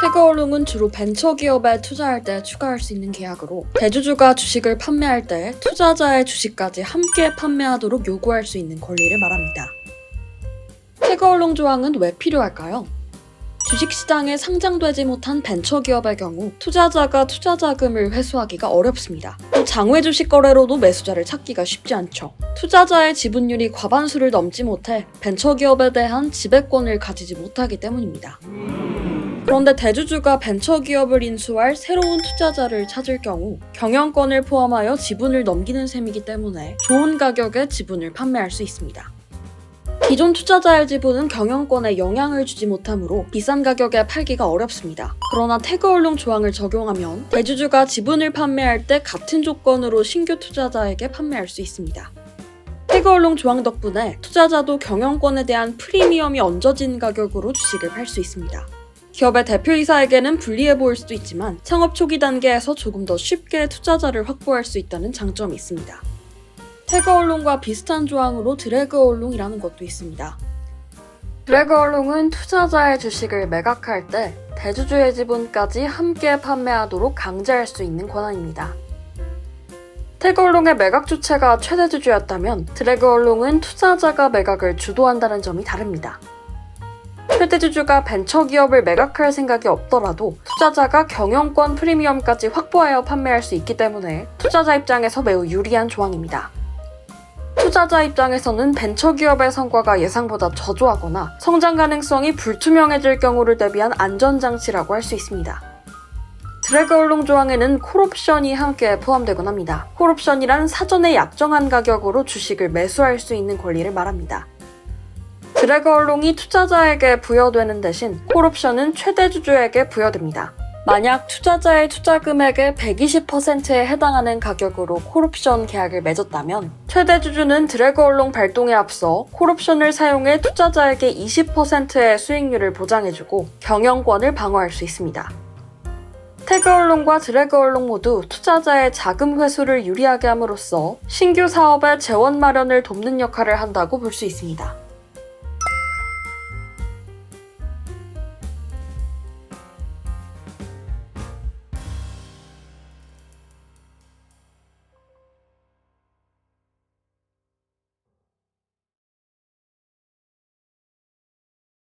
태거얼롱은 주로 벤처기업에 투자할 때 추가할 수 있는 계약으로 대주주가 주식을 판매할 때 투자자의 주식까지 함께 판매하도록 요구할 수 있는 권리를 말합니다. 태거얼롱 조항은 왜 필요할까요? 주식시장에 상장되지 못한 벤처기업의 경우 투자자가 투자 자금을 회수하기가 어렵습니다. 또 장외 주식 거래로도 매수자를 찾기가 쉽지 않죠. 투자자의 지분율이 과반수를 넘지 못해 벤처기업에 대한 지배권을 가지지 못하기 때문입니다. 그런데 대주주가 벤처기업을 인수할 새로운 투자자를 찾을 경우 경영권을 포함하여 지분을 넘기는 셈이기 때문에 좋은 가격에 지분을 판매할 수 있습니다. 기존 투자자의 지분은 경영권에 영향을 주지 못하므로 비싼 가격에 팔기가 어렵습니다. 그러나 태그얼롱 조항을 적용하면 대주주가 지분을 판매할 때 같은 조건으로 신규 투자자에게 판매할 수 있습니다. 태그얼롱 조항 덕분에 투자자도 경영권에 대한 프리미엄이 얹어진 가격으로 주식을 팔 수 있습니다. 기업의 대표이사에게는 불리해 보일 수도 있지만 창업 초기 단계에서 조금 더 쉽게 투자자를 확보할 수 있다는 장점이 있습니다. 태그 얼롱과 비슷한 조항으로 드래그 얼롱이라는 것도 있습니다. 드래그 얼롱은 투자자의 주식을 매각할 때 대주주의 지분까지 함께 판매하도록 강제할 수 있는 권한입니다. 태그 얼롱의 매각 주체가 최대 주주였다면 드래그 얼롱은 투자자가 매각을 주도한다는 점이 다릅니다. 최대 주주가 벤처기업을 매각할 생각이 없더라도 투자자가 경영권 프리미엄까지 확보하여 판매할 수 있기 때문에 투자자 입장에서 매우 유리한 조항입니다. 투자자 입장에서는 벤처기업의 성과가 예상보다 저조하거나 성장 가능성이 불투명해질 경우를 대비한 안전장치라고 할 수 있습니다. 드래그 얼롱 조항에는 콜옵션이 함께 포함되곤 합니다. 콜옵션이란 사전에 약정한 가격으로 주식을 매수할 수 있는 권리를 말합니다. 드래그 얼롱이 투자자에게 부여되는 대신 콜옵션은 최대 주주에게 부여됩니다. 만약 투자자의 투자 금액의 120%에 해당하는 가격으로 콜옵션 계약을 맺었다면 최대 주주는 드래그 얼롱 발동에 앞서 콜옵션을 사용해 투자자에게 20%의 수익률을 보장해주고 경영권을 방어할 수 있습니다. 태그 얼롱과 드래그 얼롱 모두 투자자의 자금 회수를 유리하게 함으로써 신규 사업의 재원 마련을 돕는 역할을 한다고 볼 수 있습니다.